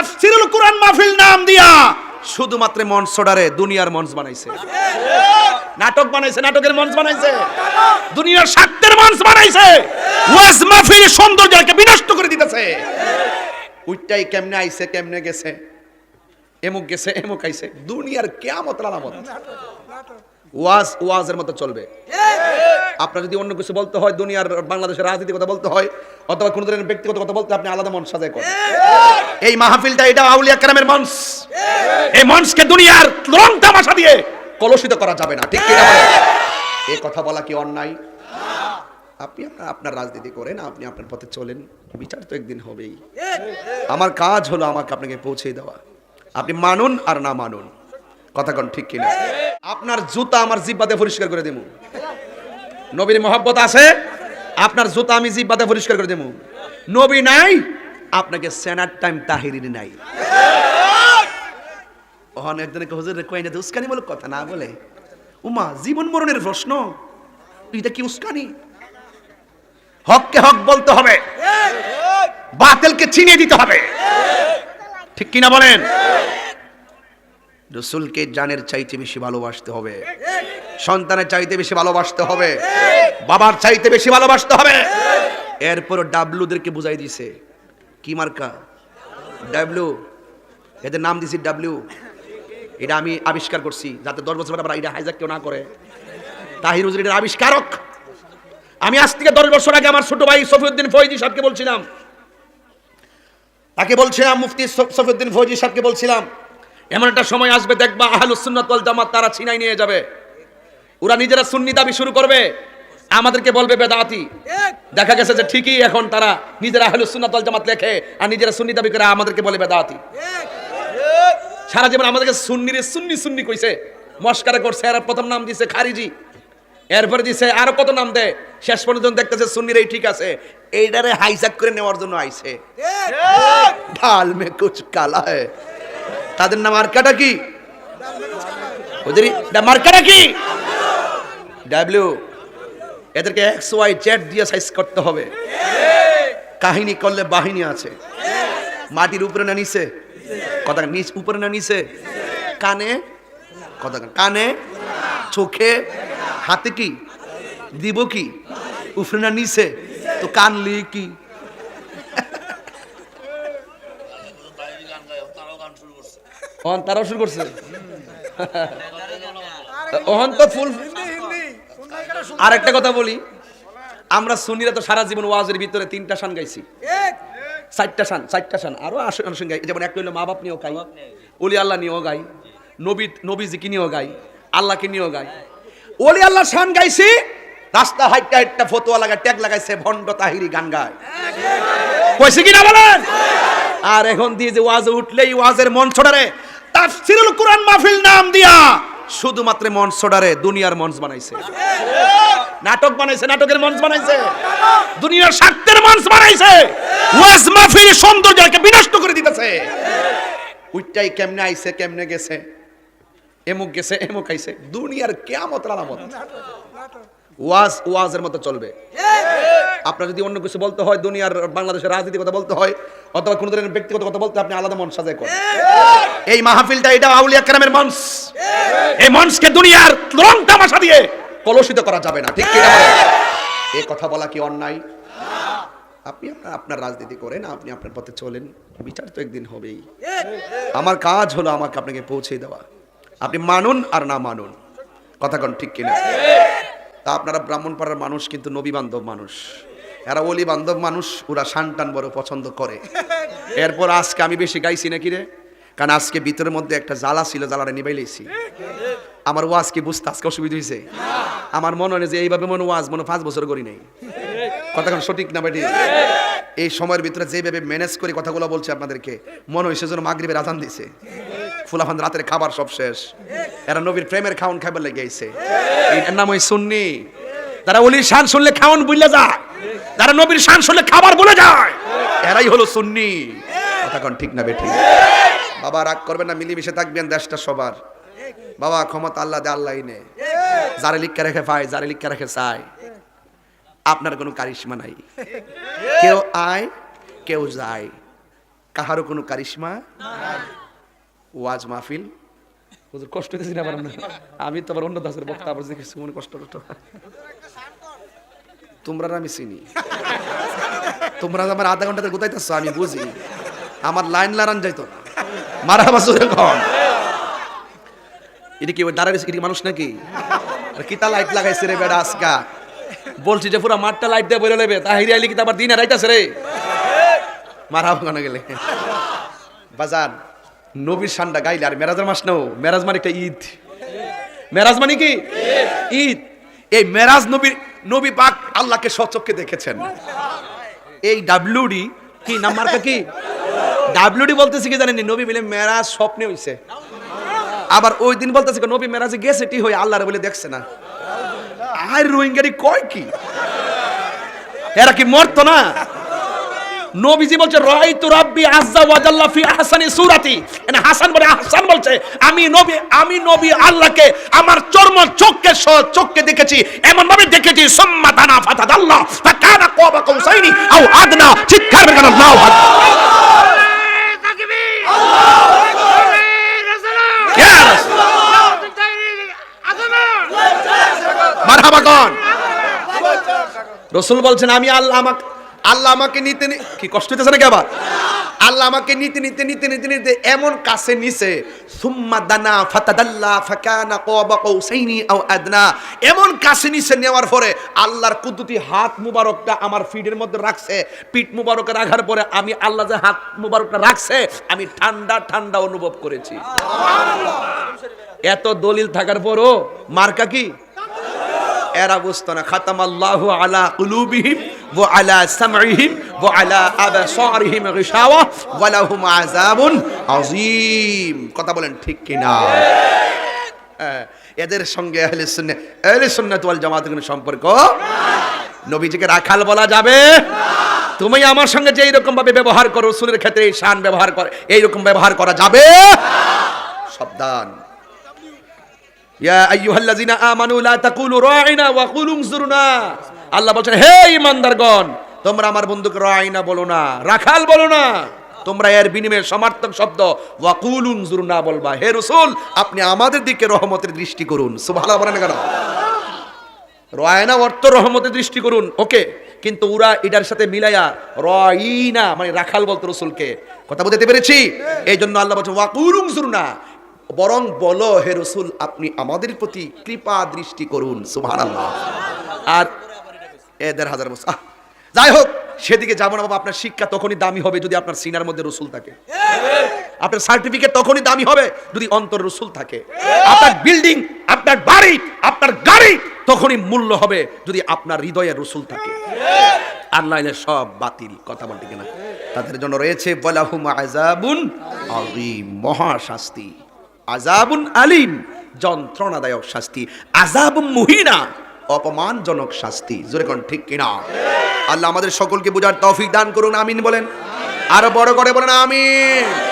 তাফসিরুল কোরআন মাহফিল নাম দিয়া। শুধুমাত্র মঞ্চডারে দুনিয়ার মঞ্চ বানাইছে। নাটক বানাইছে, নাটকের মঞ্চ বানাইছে। দুনিয়ার স্বার্থের মঞ্চ বানাইছে। ওয়াজ মাহফিল সৌন্দর্যকে বিনষ্ট করে দিতেছে। উইটাই কেমনে আইছে, কেমনে গেছে? এমুক গেছে, এমুক আইছে। দুনিয়ার কেয়ামত আলামত। ওয়াজ, ওয়াজের মতো চলবে। আপনার যদি অন্য কিছু বলতে হয়, দুনিয়ার, বাংলাদেশের রাজনীতি কথা বলতে হয়, অথবা কোনো ধরনের ব্যক্তিগত কথা বলতে আপনি আলাদা মঞ্চ সাজায় করেন। এই মাহফিলটা এটা আউলিয়া কেরামের মঞ্চ। এই মঞ্চকে দুনিয়ার রং তামাশা দিয়ে কলুষিত করা যাবে না, ঠিক কিনা? এই কথা বলা কি অন্যায়? আপনি আপনার রাজনীতি করেন, আপনি আপনার পথে চলেন, বিচার তো একদিন হবেই। আমার কাজ হলো আমাকে আপনাকে পৌঁছে দেওয়া। আপনি মানুন আর না মানুন। কথা কোন ঠিক কিনা? আপনার জুতা আমার জিব্বাতে পরিষ্কার করে দেবো নবীর মহব্বত আছে? আপনার জুতা আমি জিব্বাতে পরিষ্কার করে দেবো নবী নাই আপনাকে সেনার টাইম তাহিরির নাই। ওহন একজনকে হুজুর কই না উস্কানি বলে কথা না বলে। উমা জীবন মরণের প্রশ্ন। এটা কি উস্কানি? হককে হক বলতে হবে। বাতিলকে চিনিয়ে দিতে হবে। ঠিক কিনা বলেন? রসুলকে জানের চাইতে বেশি ভালোবাসতে হবে। সন্তানের চাইতে বেশি ভালোবাসতে হবে। বাবার চাইতে বেশি ভালোবাসতে হবে। এরপর ডাবলুদেরকে বুঝাই দিছে। কি মার্কা? ডাবলু এদের নাম দিছি ডাবলু এটা আমি আবিষ্কার করছি। যাতে দশ বছর আবার এটা হাইজাক কেউ না করে। তাহির হুজুর এটার আবিষ্কারক। আমি আজ থেকে দশ বছর আগে আমার ছোট ভাই সফিউদ্দিন ফৈজি সাহেবকে বলছিলাম। তাকে বলছিলাম, মুফতি সফ- সফিউদ্দিন ফৌজি সাহেবকে বলছিলাম এমন একটা সময় আসবে দেখবা আহলুস সুন্নাত ওয়াল জামাত তারা ছিনাই নিয়ে যাবে। ওরা নিজেরা সুন্নি দাবি শুরু করবে আমাদেরকে বলবে বেদাতি। দেখা গেছে যে ঠিকই এখন তারা নিজেরা আহলুস সুন্নাত ওয়াল জামাত লেখে আর নিজেরা সুন্নি দাবি করে আমাদেরকে বলে বেদাতি। সারা জীবন আমাদেরকে সুন্নিরে সুন্নি সুন্নি কইছে। মস্কারা করছে আর প্রথম নাম দিছে খারিজি। এরপরে দিছে আরও কত নাম দেয় শেষ পর্যন্ত দেখতেছে সুন্নির এই ঠিক আছে। এইটারে হাইজাক করে নেওয়ার জন্য আইছে। ঢাল মে কুছ কালা है তাদের নাম মার্কাটা কি? ওদের মার্কাটা কি? ডাব্লিউ এদেরকে এক্স ওয়াই জেড দিয়ে সাইজ করতে হবে। কাহিনী করলে বাহিনী আছে। মাটির উপরে না নিচে? কথা নিচ উপরে না নিচে? কানে? কথা কানে। চোখে? হাতে কি? দিব কি? উপরে না নিচে? তো কানলি কি? অহন তারাও শুরু করছে। অহন তো ফুল আর একটা কথা বলি। আমরা সুনিরা তো সারা জীবন ওয়াজের ভিতরে তিনটা শান গাইছি। চারটা শান চারটা শান। আরও আসন গাই যেমন একটা হইল মা বাপ নিয়েও গাই ওলি আল্লাহ নিয়েও গাই নবী নবীজিকে নিয়েও গাই আল্লাহকে নিয়েও গাই। ওলি আল্লাহ শান গাইছি রাস্তা হাইটটা হাইটটা ফতোয়া লাগায় ট্যাগ লাগাইছে ভণ্ড তাহিরি গান গায়। কইছে কি না বলেন? আর এখন দিয়ে যে ওয়াজে উঠলেই ওয়াজের মঞ্চটারে তাফসিরুল কোরআন মাহফিল নাম দিয়া। শুধুমাত্র মঞ্চটারে দুনিয়ার মঞ্চ বানাইছে। নাটক বানাইছে, নাটকের মঞ্চ বানাইছে। দুনিয়ার স্বার্থের মঞ্চ বানাইছে। ওয়াজ মাহফিল সৌন্দর্যকে বিনষ্ট করে দিতেছে। উইটাই কেমনে আইছে, কেমনে গেছে? এমুক গেছে, এমুক আইছে। দুনিয়ার কেয়ামত আলামত। ওয়াজ, ওয়াজের মতো চলবে। আপনার যদি অন্য কিছু বলতে হয়, দুনিয়ার, বাংলাদেশের রাজনীতির কথা বলতে হয়, অথবা কোনো ধরনের ব্যক্তিগত কথা বলতে আপনি আলাদা মঞ্চ সাজায় করেন। এই মাহফিলটা, এটা আউলিয়া কেরামের মঞ্চ। এই মঞ্চকে দুনিয়ার রং তামাশা দিয়ে কলুষিত করা যাবে না, ঠিক কি এই কথা বলা কি অন্যায়? আপনি আপনার আপনার রাজনীতি করেন, আপনি আপনার পথে চলেন, বিচার তো একদিন হবেই। আমার কাজ হলো আমাকে আপনাকে পৌঁছে দেওয়া। আপনি মানুন আর না মানুন। কথা কোন ঠিক কিনা? তা আপনারা ব্রাহ্মণপাড়ার মানুষ, কিন্তু নবী বান্ধব মানুষ। এরা অলি বান্ধব মানুষ, ওরা শানটান বড় পছন্দ করে। এরপর আজকে আমি বেশি গাইছি নাকি রে? কারণ আজকে ভিতরের মধ্যে একটা জ্বালা ছিল, জ্বালাটা নিবাই লেছি আমার ওয়াজ কি বুঝতে আজকে অসুবিধা হয়েছে আমার মনে হয় যে এইভাবে মনে ওয়াজ, মনে পাঁচ বছর করি নাই। কথাখন সঠিক না বেটি? এই সময়ের ভিতরে যেভাবে ম্যানেজ করে কথাগুলো বলছে আপনাদেরকে, মনে হয় সেজন্য মাগরিবের আজান দিছে। ফুলাফান রাতের খাবার সব শেষ। এরা নবীর প্রেমের খাওয়ান খাবার লেগে এর নাম ওই সুন্নি। তারা অলির শান শুনলে খাওয়ান বুঝলে যায়। তারা নবীর শান শুনলে খাবার বলে যায়। এরাই হলো সুন্নি। কথাখন ঠিক না বেটি বাবা রাগ করবেন না, মিলিমিশে থাকবেন দেশটা সবার। বাবা ক্ষমতা আল্লাহ দে আল্লাহ নে যারে লিখকে রেখে পায়, যারে লিখকে রেখে চায়। আপনার কোনো কারিশমা নাই। কেউ আয়, কেউ যায়। কাহারও কোনো কারিশমা ওয়াজ মাহফিল। হুজুর কষ্ট হইতেছি না না আমি তো আবার অন্য দাসের বক্তা আবার দেখেছি মনে কষ্ট কষ্ট। তোমরা আমি চিনি। তোমরা আমার আধা ঘন্টাতে গোতাইতেছ আমি বুঝি। আমার লাইন লারান যাইতো না। মারা বাসুরে কম এটা কি ওই দাঁড়ায় এটা মানুষ নাকি? আর কিতা লাইট লাগাইছে রে বেড়া আজকা? বলছি যে পুরো মাঠটা লাইট দিয়ে বলে নেবে তাহিরি আইলি কি আবার দিন রাইতাছে রে? মারা গেলে? বাজান নবীর সান্ডা গাইলে, আর মেরাজের মাস নাও, মেরাজ মানে একটা ঈদ। মেরাজ মানে কি? ঈদ। এই মেরাজ নবী নবী পাক আল্লাহকে সচক্ষে দেখেছেন। এই ডাব্লিউডি, কি নাম মার্কা কি? ডাব্লিউডি বলতেছি কি জানেন নবী বলে মেরাজ স্বপ্নে হইছে। আবার ওই দিন বলতেছে নবী মেরাজে গেছে, টি হয়ে আল্লাহর বলে দেখছে না। আর রোহিঙ্গারি কয় কি? এরা কি মরতো না? নবীজি বলছে রাইতু রাব্বি আজ্জা ওয়াজাল্লা ফি আহসানি সূরাতি। এনে হাসান বলে হাসান বলছে আমি নবী আমি নবী আল্লাহকে আমার চর্ম চোখকে চোখকে দেখেছি এমন ভাবে দেখেছি সুম্মা দানা ফাতাদাল্লাহ ফাকানা কাবা কাউসাইনি আও আদনা চিৎকার করে আল্লাহু আকবার। ইয়া রাসূল। মারহাবা কোন রসুল বলছেন আমি আল্লাহ আমাকে আল্লাহ আমাকে নিতে কি কষ্ট হইতেছে নাকি আবার? আল্লাহ আমাকে নিতে নিতে নিতে নিতে নিতে এমন কাছে নিছে, সুম্মা দানা ফাতাদাল্লা ফাকানা কাবা কাউসাইনি আও আদনা। এমন কাছে নিছে নেওয়ার পরে আল্লাহর কুদরতি হাত মুবারকটা আমার ফিডের মধ্যে রাখছে। পিঠ মুবারকে রাখার পরে আমি আল্লাহ যে হাত মুবারকটা রাখছে, আমি ঠান্ডা ঠান্ডা অনুভব করেছি। এত দলিল থাকার পরও মার্কা কি? এরা বুঝতো না খাতাম আল্লাহ আলা কুলুবিহিম। ওয়া আলা আবসারিহিম গিশাওয়া ওয়া লাহুম আযাবুন আযীম। কথা বলেন ঠিক কিনা? হ্যাঁ, এদের সঙ্গে আহলে আহলে সুন্নাত ওয়াল কোনো সম্পর্ক? নবীজিকে রাখাল বলা যাবে। তুমি আমার সঙ্গে যে এইরকম ভাবে ব্যবহার করো রসুলের ক্ষেত্রে এই শান ব্যবহার করে এইরকম ব্যবহার করা যাবে। সাবধান। ইয়া আইয়ুহাল্লাযিনা আমানু লা তাকুলু রাইনা ওয়া কুলু আল্লাহ বলছেন, হে ঈমানদারগণ, তোমরা আমার বন্ধুকে রাইনা বলো না, রাখাল বলো না। তোমরা এর বিনিময়ে সমার্থক শব্দ ওয়া কুলু উনজুরনা বলবা। হে রাসূল, আপনি আমাদের দিকে রহমতের দৃষ্টি করুন। সুবহানাল্লাহ বলেন কেন? রয়না অর্থ রহমতের দৃষ্টি করুন। ওকে, কিন্তু ওরা এটার সাথে মিলাইয়া রয়িনা মানে রাখাল বলতো রসুলকে। কথা বলতে পেরেছি? এই জন্য আল্লাহ বলছে ওয়াকুলুং না বরং বলো, হে রসুল, আপনি আমাদের প্রতি কৃপা দৃষ্টি করুন। সুবহানাল্লাহ। আর এ দেড় হাজার বছর। যাই হোক, সেদিকে যাব না বাবা, আপনার শিক্ষা তখনই দামি হবে যদি আপনার সিনার মধ্যে রসুল থাকে। আপনার সার্টিফিকেট তখনই দামি হবে যদি অন্তর রসুল থাকে। আপনার বিল্ডিং আপনার বাড়ি, আপনার গাড়ি তখনই মূল্য হবে যদি আপনার হৃদয়ে রসুল থাকে। নাইলে সব বাতিল কথা বলতে কিনা তাদের জন্য রয়েছে বলাহুম আজাবুন আলিম, যন্ত্রণাদায়ক শাস্তি। আজাবুন মুহিনা অপমানজনক শাস্তি। জোরে কোন ঠিক কিনা? আল্লাহ আমাদের সকলকে বোঝার তৌফিক দান করুন, আমিন বলেন। আরও বড় করে বলেন, আমিন।